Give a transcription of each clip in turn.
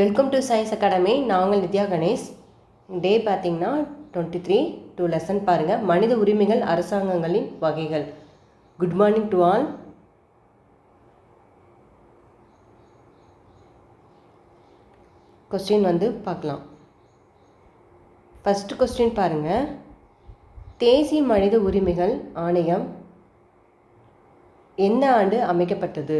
Welcome to science academy நாங்கள் நித்யா கணேஷ். டே பார்த்தீங்கன்னா twenty three two lesson பாருங்கள் மனித உரிமைகள் அரசாங்கங்களின் வகைகள். Good morning to all question வந்து பார்க்கலாம். ஃபஸ்ட்டு கொஸ்டின் பாருங்கள் தேசிய மனித உரிமைகள் ஆணையம் எந்த ஆண்டு அமைக்கப்பட்டது?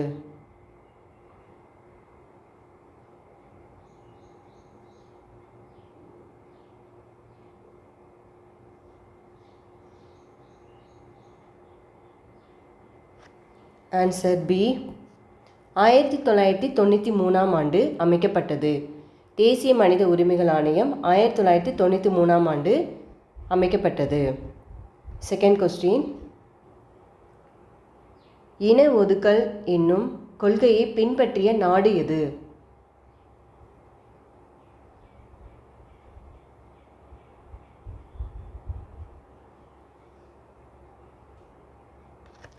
ஆன்சர் பி ஆயிரத்தி தொள்ளாயிரத்தி தொண்ணூற்றி மூணாம் ஆண்டு அமைக்கப்பட்டது. தேசிய மனித உரிமைகள் ஆணையம் ஆயிரத்தி தொள்ளாயிரத்தி தொண்ணூற்றி மூணாம் ஆண்டு அமைக்கப்பட்டது. செகண்ட் கொஸ்டின் இன ஒதுக்கல் என்னும் கொள்கையை பின்பற்றிய நாடு எது?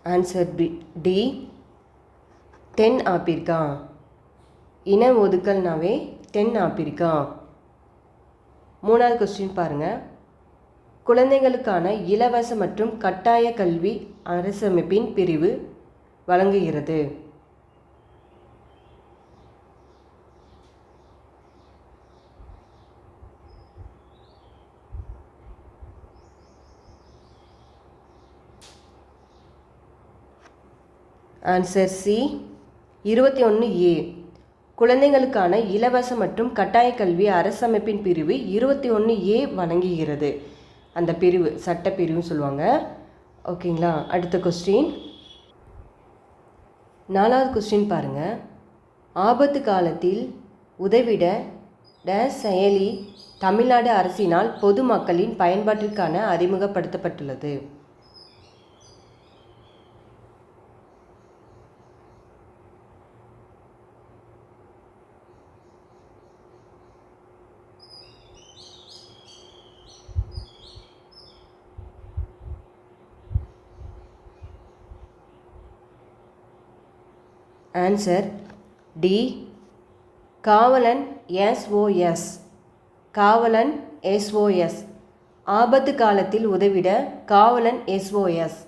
ஆன்சர் பி டி தென் ஆப்பிரிக்கா. இன ஒதுக்கல்னாவே தென் ஆப்பிரிக்கா. மூணாவது கொஸ்டின் பாருங்கள் குழந்தைகளுக்கான இலவச மற்றும் கட்டாய கல்வி அரசமைப்பின் பிரிவு வழங்குகிறது. ஆன்சர் சி இருபத்தி ஒன்று ஏ குழந்தைகளுக்கான இலவச மற்றும் கட்டாய கல்வி அரசமைப்பின் பிரிவு இருபத்தி ஒன்று ஏ வழங்குகிறது. அந்த பிரிவு சட்டப்பிரிவுன்னு சொல்லுவாங்க. ஓகேங்களா அடுத்த கொஸ்டின் நாலாவது கொஸ்டின் பாருங்கள் ஆபத்து காலத்தில் உதவிட டேஸ் செயலி தமிழ்நாடு அரசினால் பொதுமக்களின் பயன்பாட்டிற்கான அறிமுகப்படுத்தப்பட்டுள்ளது. Answer D Kavalan SOS Kavalan SOS ஆபத்து காலத்தில் உதவிட காவலன் எஸ்ஓஎஸ்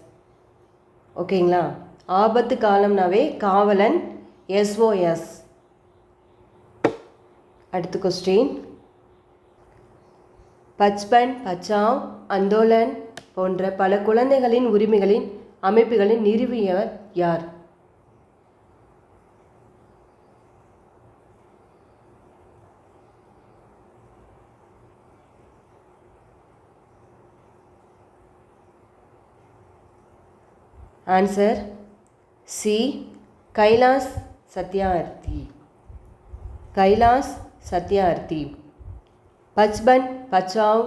ஓகேங்களா? ஆபத்து காலம்னாவே காவலன் எஸ்ஓஎஸ் அடுத்த கொஸ்டின் பச்பன் பச்சாவ் அந்தோலன் போன்ற பல குழந்தைகளின் உரிமைகளின் அமைப்புகளின் நிறுவியவர் யார்? ஆன்சர் சி கைலாஸ் சத்யார்த்தி கைலாஸ் சத்யார்த்தி பச்பன் பச்சாவ்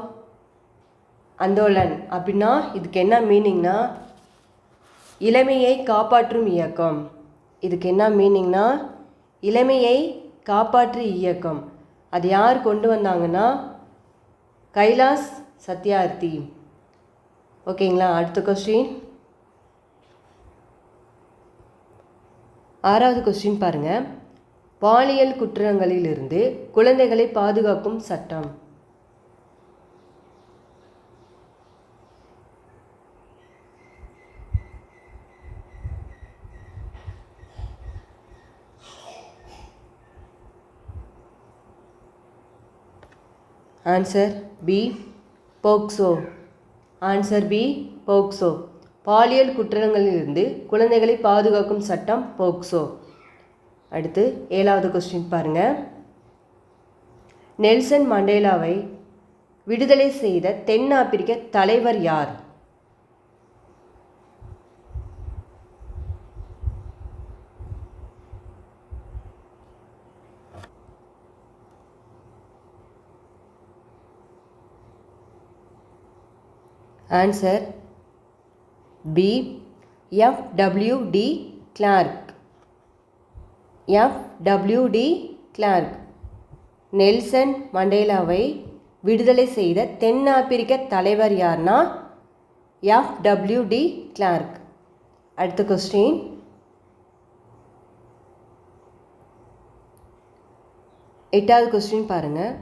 அந்தோலன் அப்படின்னா இதுக்கு என்ன மீனிங்னா இளமையை காப்பாற்றும் இயக்கம். இதுக்கு என்ன மீனிங்னா இளமையை காப்பாற்று இயக்கம். அது யார் கொண்டு வந்தாங்கன்னா கைலாஸ் சத்யார்த்தி ஓகேங்களா அடுத்த கொஸ்டின் ஆறாவது கொஸ்டின் பாருங்கள் பாலியல் குற்றங்களிலிருந்து குழந்தைகளை பாதுகாக்கும் சட்டம். Answer B POCSO answer B POCSO பாலியல் குற்றங்களிலிருந்து குழந்தைகளை பாதுகாக்கும் சட்டம் போக்சோ. அடுத்து ஏழாவது கொஸ்டின் பாருங்கள் நெல்சன் மண்டேலாவை விடுதலை செய்த தென்னாப்பிரிக்க தலைவர் யார்? Answer B F W de Klerk. F W de Klerk. Nelson மண்டேலாவை விடுதலை செய்த தென்னாப்பிரிக்க தலைவர் யார்னா? F W de Klerk. அடுத்த கொஸ்டின் எட்டாவது கொஸ்டின் பாருங்கள்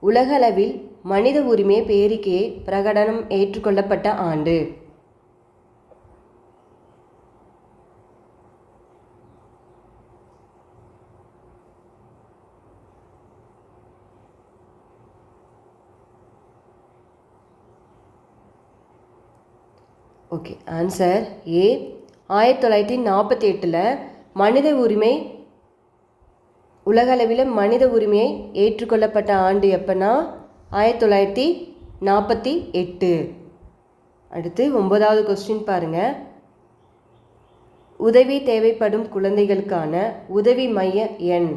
உலகளவில் மனித உரிமை பேரிக்கையை பிரகடனம் ஏற்றுக்கொள்ளப்பட்ட ஆண்டு. ஓகே ஆன்சர் ஏ ஆயிரத்தி தொள்ளாயிரத்தி நாற்பத்தி எட்டில் மனித உரிமை உலகளவில் மனித உரிமையை ஏற்றுக்கொள்ளப்பட்ட ஆண்டு எப்போனா ஆயிரத்தி தொள்ளாயிரத்தி நாற்பத்தி எட்டு. அடுத்து ஒன்பதாவது கொஸ்டின் பாருங்கள் உதவி தேவைப்படும் குழந்தைகளுக்கான உதவி மைய எண்.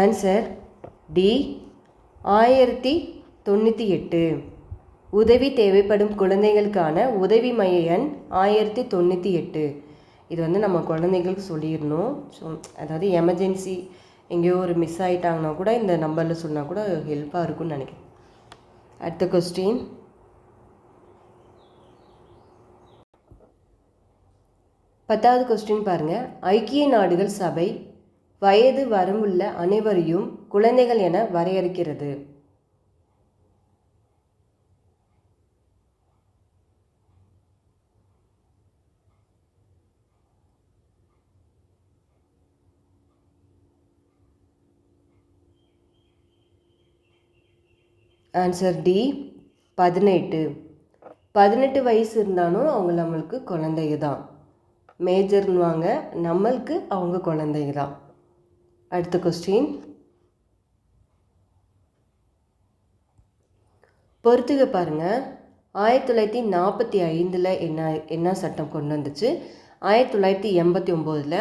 ஆன்சர் டி ஆயிரத்தி தொண்ணூற்றி எட்டு. உதவி தேவைப்படும் குழந்தைகளுக்கான உதவி மைய எண் ஆயிரத்தி தொண்ணூற்றி எட்டு. இது வந்து நம்ம குழந்தைங்களுக்கு சொல்லிடணும். ஸோ அதாவது எமர்ஜென்சி எங்கேயோ ஒரு மிஸ் ஆகிட்டாங்கன்னா கூட இந்த நம்பரில் சொன்னால் கூட ஹெல்ப்பாக இருக்கும்னு நினைக்கிறேன். அடுத்த கொஸ்டின் பத்தாவது கொஸ்டின் பாருங்கள் ஐக்கிய நாடுகள் சபை வயது வரம்புள்ள அனைவரையும் குழந்தைகள் என வரையறுக்கிறது. ஆன்சர் டி பதினெட்டு. பதினெட்டு வயசு இருந்தாலும் அவங்க நம்மளுக்கு குழந்தைங்க தான். மேஜர்னுவாங்க நம்மளுக்கு அவங்க குழந்தைங்க தான். அடுத்த கொஸ்டின் பொறுத்துக பாருங்கள் ஆயிரத்தி தொள்ளாயிரத்தி நாற்பத்தி ஐந்தில் என்ன என்ன சட்டம் கொண்டு வந்துச்சு? ஆயிரத்தி தொள்ளாயிரத்தி எண்பத்தி ஒம்போதில்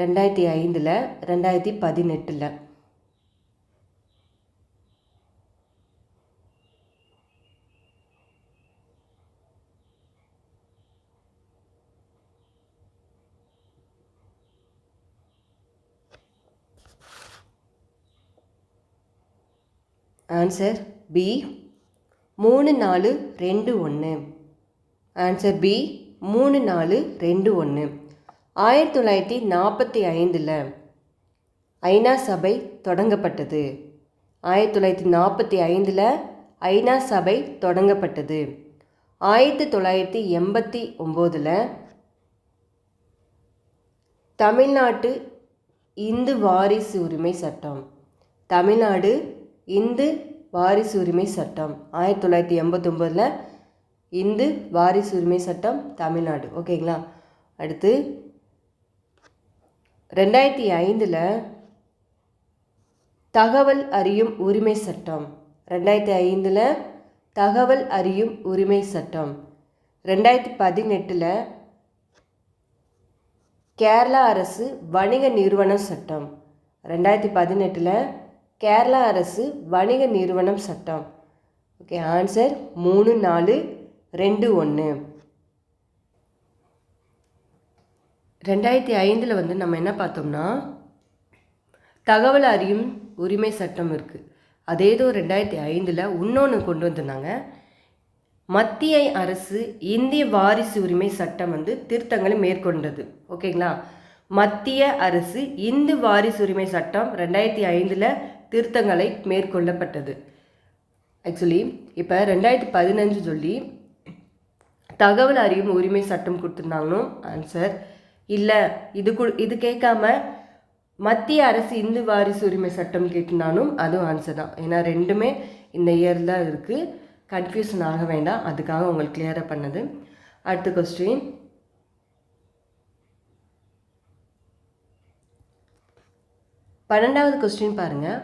ரெண்டாயிரத்தி ஐந்தில் ரெண்டாயிரத்தி பதினெட்டில். ஆன்சர் பி மூணு நாலு ரெண்டு ஒன்று ஆன்சர் பி மூணு நாலு ரெண்டு ஒன்று ஆயிரத்தி தொள்ளாயிரத்தி நாற்பத்தி ஐந்தில் ஐநா சபை தொடங்கப்பட்டது. ஆயிரத்தி தொள்ளாயிரத்தி நாற்பத்தி ஐந்தில் ஐநா சபை தொடங்கப்பட்டது. ஆயிரத்தி தொள்ளாயிரத்தி எண்பத்தி ஒம்போதில் தமிழ்நாட்டு இந்து வாரிசு உரிமை சட்டம். தமிழ்நாடு இந்து வாரிசு உரிமை சட்டம். ஆயிரத்தி தொள்ளாயிரத்தி எண்பத்தொம்போதில் இந்து வாரிசு உரிமை சட்டம் தமிழ்நாடு. ஓகேங்களா? அடுத்து ரெண்டாயிரத்தி ஐந்தில் தகவல் அறியும் உரிமை சட்டம். ரெண்டாயிரத்தி ஐந்தில் தகவல் அறியும் உரிமை சட்டம். ரெண்டாயிரத்தி பதினெட்டில் கேரளா அரசு வணிக நிறுவன சட்டம். ரெண்டாயிரத்தி பதினெட்டில் கேரளா அரசு வணிக நிறுவனம் சட்டம். ஓகே ஆன்சர் மூணு நாலு ரெண்டு ஒன்று ரெண்டாயிரத்தி ஐந்தில் வந்து நம்ம என்ன பார்த்தோம்னா தகவல் அறியும் உரிமை சட்டம் இருக்குது அதே தான் ரெண்டாயிரத்தி ஐந்தில் இன்னொன்று கொண்டு வந்திருந்தாங்க. மத்திய அரசு இந்திய வாரிசு உரிமை சட்டம் வந்து திருத்தங்களை மேற்கொண்டது. ஓகேங்களா? மத்திய அரசு இந்து வாரிசு உரிமை சட்டம் ரெண்டாயிரத்தி ஐந்தில் திருத்தங்களை மேற்கொள்ளப்பட்டது. ஆக்சுவலி இப்போ ரெண்டாயிரத்தி பதினஞ்சு சொல்லி தகவல் அறியும் உரிமை சட்டம் கொடுத்துருந்தாங்கன்னு ஆன்சர் இல்லை இது கு இது கேட்காம மத்திய அரசு இந்து வாரிசு உரிமை சட்டம் கேட்டிருந்தாலும் அதுவும் ஆன்சர் தான். ஏன்னா ரெண்டுமே இந்த இயரில் இருக்குது கன்ஃபியூஷன் ஆக வேண்டாம். அதுக்காக உங்களுக்கு கிளியராக பண்ணது. அடுத்த கொஸ்டின் பன்னெண்டாவது கொஸ்டின் பாருங்கள்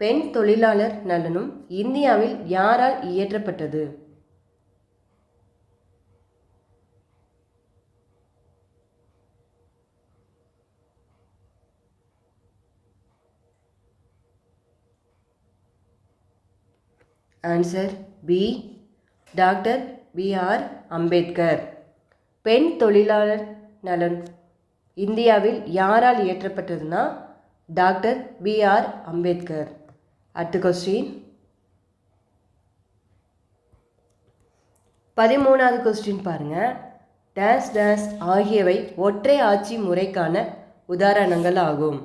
பெண் தொழிலாளர் நலனும் இந்தியாவில் யாரால் இயற்றப்பட்டது? Answer B doctor B R Ambedkar பெண் தொழிலாளர் நலன். இந்தியாவில் யாரால் இயற்றப்பட்டதுன்னா டாக்டர் பி ஆர் அம்பேத்கர் அடுத்த கொஸ்டின் பதிமூணாவது கொஸ்டின் பாருங்கள் டான்ஸ் டான்ஸ் ஆகியவை ஒற்றை ஆட்சி முறைக்கான உதாரணங்கள் ஆகும்.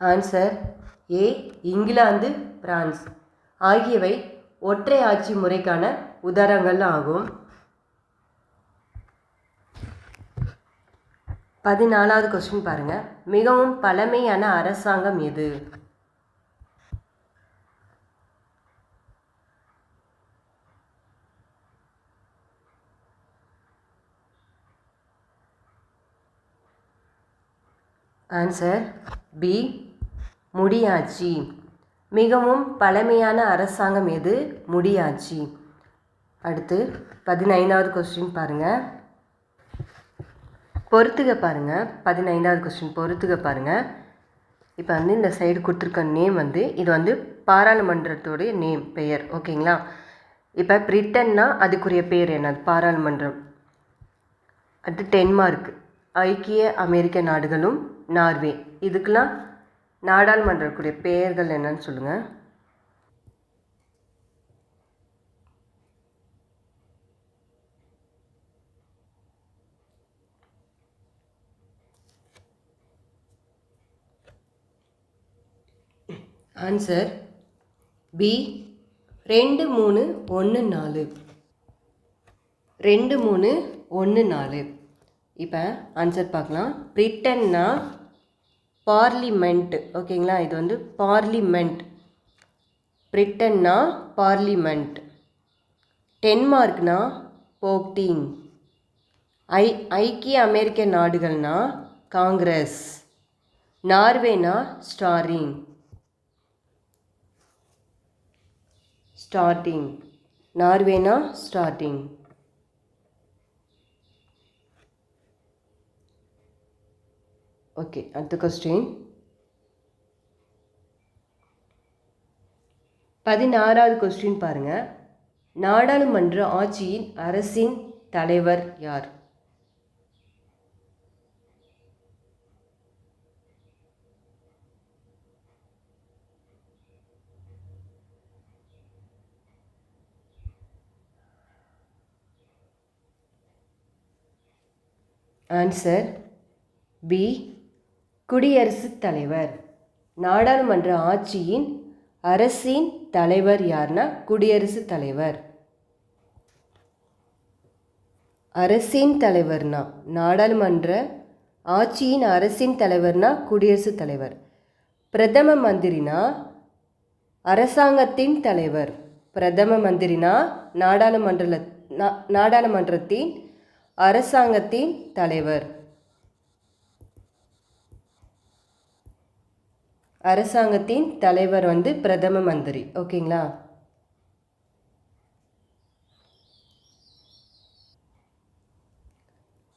Answer A England France. ஆகியவை ஒற்றை ஆட்சி முறைக்கான உதாரணங்கள் ஆகும். பதினாலாவது கொஸ்டின் பாருங்க. மிகவும் பழமையான அரசாங்கம் எது? ஆன்சர் பி முடியாட்சி மிகவும் பழமையான அரசாங்கம் எது? முடியாட்சி அடுத்து பதினைந்தாவது கொஸ்டின் பாருங்கள் பொறுத்துக பாருங்கள் பதினைந்தாவது கொஸ்டின் பொறுத்துக பாருங்கள் இப்போ வந்து இந்த சைடு கொடுத்துருக்க நேம் வந்து இது வந்து பாராளுமன்றத்தோடைய நேம் பெயர். ஓகேங்களா இப்போ பிரிட்டன்னா அதுக்குரிய பேர் என்னது பாராளுமன்றம். அடுத்து டென்மார்க் ஐக்கிய அமெரிக்க நாடுகளும் நார்வே. இதுக்கெலாம் நாடாளுமன்றக்கூடிய பெயர்கள் என்னன்னு சொல்லுங்கள் ஆன்சர் பி ரெண்டு மூணு ஒன்று நாலு. ரெண்டு மூணு ஒன்று நாலு. இப்போ ஆன்சர் பார்க்கலாம். பிரிட்டன்னா பார்லிமெண்ட் ஓகேங்களா? இது வந்து பார்லிமெண்ட். பிரிட்டன்னா பார்லிமெண்ட். டென்மார்க்னா போக்டிங் ஐ ஐக்கிய அமெரிக்க நாடுகள்னா காங்கிரஸ். நார்வேனா ஸ்டாரிங் ஸ்டார்டிங். நார்வேனா ஸ்டார்டிங். ஓகே அடுத்த கொஸ்டின் பதினாறாவது கொஸ்டின் பாருங்கள் நாடாளுமன்ற ஆட்சியின் அரசின் தலைவர் யார்? ஆன்சர் பி குடியரசுத் தலைவர். நாடாளுமன்ற ஆட்சியின் அரசின் தலைவர் யார்னா குடியரசுத் தலைவர். அரசின் தலைவர்னா நாடாளுமன்ற ஆட்சியின் அரசின் தலைவர்னா குடியரசுத் தலைவர். பிரதம மந்திரினா அரசாங்கத்தின் தலைவர். பிரதம மந்திரினா நாடாளுமன்ற நாடாளுமன்றத்தின் அரசாங்கத்தின் தலைவர். அரசாங்கத்தின் தலைவர் வந்து பிரதம மந்திரி. ஓகேங்களா?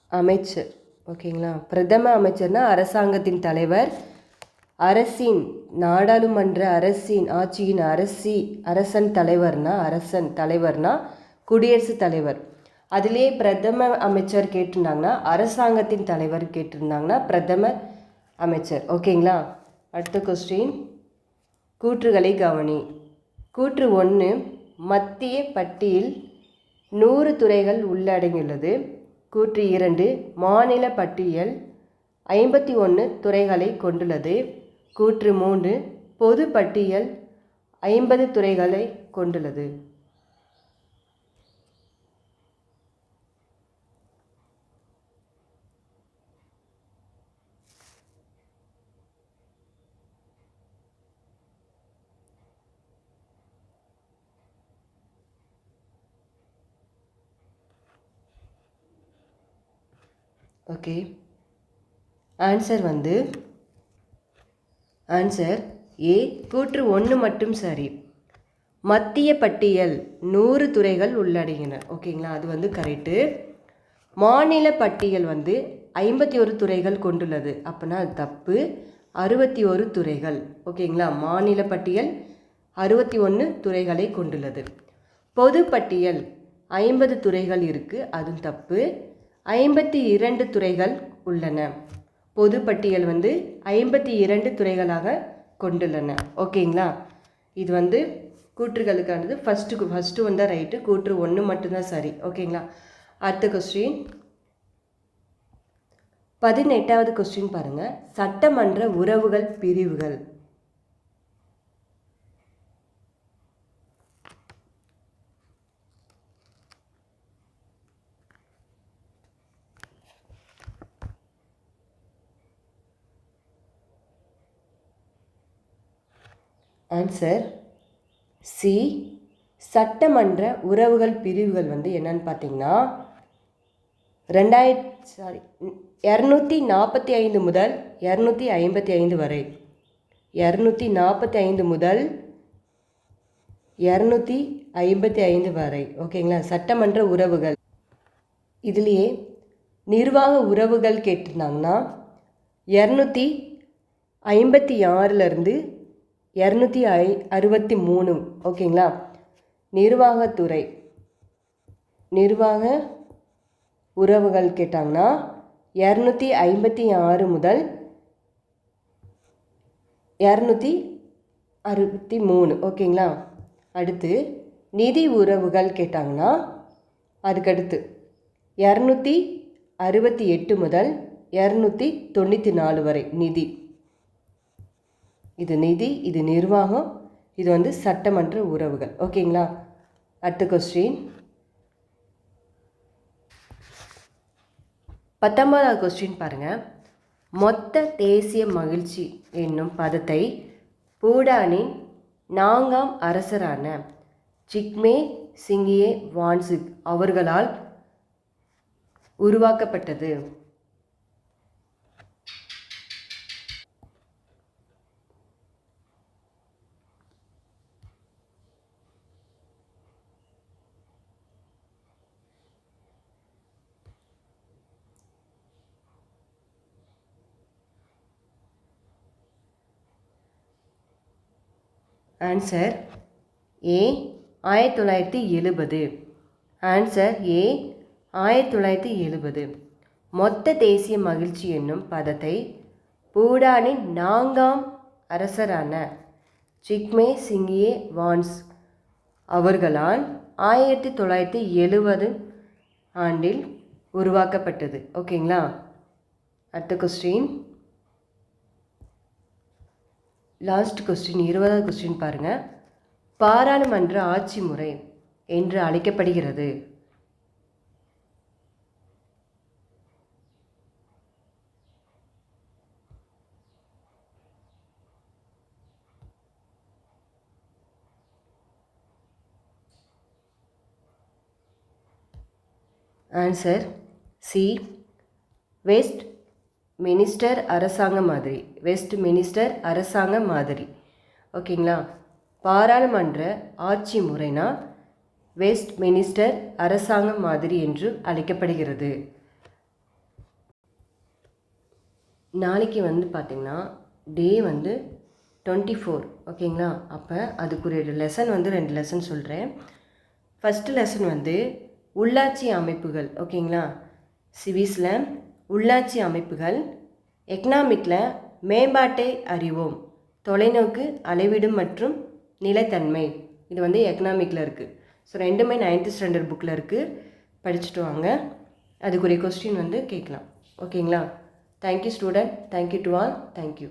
அமைச்சர். ஓகேங்களா? பிரதம அமைச்சர்னா அரசாங்கத்தின் தலைவர். அரசின் நாடாளுமன்ற அரசின் ஆட்சியின் அரசி அரசன் தலைவர்னா அரசன் தலைவர்னா குடியரசுத் தலைவர். அதிலே பிரதம அமைச்சர் கேட்டிருந்தாங்கன்னா அரசாங்கத்தின் தலைவர் கேட்டிருந்தாங்கன்னா பிரதம அமைச்சர். ஓகேங்களா? அடுத்த கொஸ்டின் கூற்றுகளை கவனி. கூற்று ஒன்று மத்திய பட்டியல் நூறு துறைகள் உள்ளடங்கியுள்ளது. கூற்று இரண்டு மாநில பட்டியல் ஐம்பத்தி ஒன்று துறைகளை கொண்டுள்ளது. கூற்று மூன்று பொது பட்டியல் ஐம்பது துறைகளை கொண்டுள்ளது. ஓகே. ஆன்சர் வந்து ஆன்சர் ஏ கூற்று ஒன்று மட்டும் சரி. மத்திய பட்டியல் நூறு துறைகள் உள்ளடங்கின. ஓகேங்களா? அது வந்து கரெக்டு மாநில பட்டியல் வந்து ஐம்பத்தி ஒரு துறைகள் கொண்டுள்ளது. அப்படின்னா அது தப்பு. அறுபத்தி ஒரு துறைகள். ஓகேங்களா? மாநில பட்டியல் அறுபத்தி ஒன்று துறைகளை கொண்டுள்ளது. பொது பட்டியல் ஐம்பது துறைகள் இருக்குது அதுவும் தப்பு. ஐம்பத்தி இரண்டு துறைகள் உள்ளன. பொது பட்டியல் வந்து ஐம்பத்தி இரண்டு துறைகளாக கொண்டுள்ளன. ஓகேங்களா? இது வந்து கூற்றுகளுக்கானது. ஃபஸ்ட்டுக்கு ஃபஸ்ட்டு வந்தால் ரைட்டு கூற்று ஒன்று மட்டும்தான் சரி. ஓகேங்களா? அடுத்த கொஸ்டின் பதினெட்டாவது கொஸ்டின் பாருங்கள் சட்டமன்ற உறவுகள் பிரிவுகள். ஆன்சர் சி சட்டமன்ற உறவுகள் பிரிவுகள் வந்து என்னன்னு பார்த்தீங்கன்னா ரெண்டாயிரத்தி சாரி இரநூத்தி நாற்பத்தி ஐந்து முதல் இரநூத்தி ஐம்பத்தி ஐந்து வரை. இரநூத்தி நாற்பத்தி ஐந்து முதல் இரநூத்தி ஐம்பத்தி ஐந்து வரை ஓகேங்களா சட்டமன்ற உறவுகள். இதுலேயே நிர்வாக உறவுகள் கேட்டிருந்தாங்கன்னா இரநூத்தி ஐம்பத்தி ஆறிலிருந்து இரநூத்தி ஐ அறுபத்தி மூணு ஓகேங்களா? நிர்வாகத்துறை. நிர்வாக உறவுகள் கேட்டாங்கன்னா இரநூத்தி ஐம்பத்தி ஆறு முதல் இரநூத்தி அறுபத்தி மூணு ஓகேங்களா? அடுத்து நிதி உறவுகள் கேட்டாங்கன்னா அதுக்கடுத்து இரநூத்தி அறுபத்தி எட்டு முதல் இரநூத்தி தொண்ணூற்றி நாலு வரை நிதி. இது நிதி இது நிர்வாகம் இது வந்து சட்டமன்ற உறவுகள். ஓகேங்களா? அடுத்த கொஸ்டின் பத்தொன்பதாவது கொஸ்டின் பாருங்கள் மொத்த தேசிய மகிழ்ச்சி என்னும் பதத்தை பூடானின் நான்காம் அரசரான சிக்மே சிங்கியே வான்சிக் அவர்களால் உருவாக்கப்பட்டது. ஆன்சர் ஏ ஆயிரத்தி தொள்ளாயிரத்தி எழுபது. ஆன்சர் ஏ ஆயிரத்தி தொள்ளாயிரத்தி எழுபது. மொத்த தேசிய மகிழ்ச்சி என்னும் பதத்தை பூடானின் நான்காம் அரசரான சிக்மே சிங்கியே வான்ஸ் அவர்களால் ஆயிரத்தி தொள்ளாயிரத்தி எழுபது ஆண்டில் உருவாக்கப்பட்டது. ஓகேங்களா அடுத்த கொஸ்டின் லாஸ்ட் கொஸ்டின் இருபதாவது கொஸ்டின் பாருங்கள் பாராளுமன்ற ஆட்சி முறை என்று அழைக்கப்படுகிறது. ஆன்சர் சி வெஸ்ட் மினிஸ்டர் அரசாங்க மாதிரி வெஸ்ட் மினிஸ்டர் அரசாங்க மாதிரி. ஓகேங்களா? பாராளுமன்ற ஆட்சி முறைனா வெஸ்ட் மினிஸ்டர் அரசாங்க மாதிரி என்று அழைக்கப்படுகிறது. நாளைக்கு வந்து பார்த்திங்கன்னா டே வந்து டுவெண்ட்டி ஃபோர் ஓகேங்களா? அப்போ அதுக்குரிய லெசன் வந்து ரெண்டு லெசன் சொல்கிறேன் ஃபஸ்ட்டு லெசன் வந்து உள்ளாட்சி அமைப்புகள் ஓகேங்களா? சிவிஸில் உள்ளாட்சி அமைப்புகள். எக்கனாமிக்கில் மேம்பாட்டை அறிவோம். தொலைநோக்கு அளவீடு மற்றும் நிலைத்தன்மை. இது வந்து எக்கனாமிக்கில் இருக்குது ஸோ ரெண்டுமே நைன்த்து ஸ்டாண்டர்ட் புக்கில் இருக்குது படிச்சுட்டு வாங்க. அதுக்குரிய கொஸ்டின் வந்து கேட்கலாம். ஓகேங்களா thank you student thank you to all thank you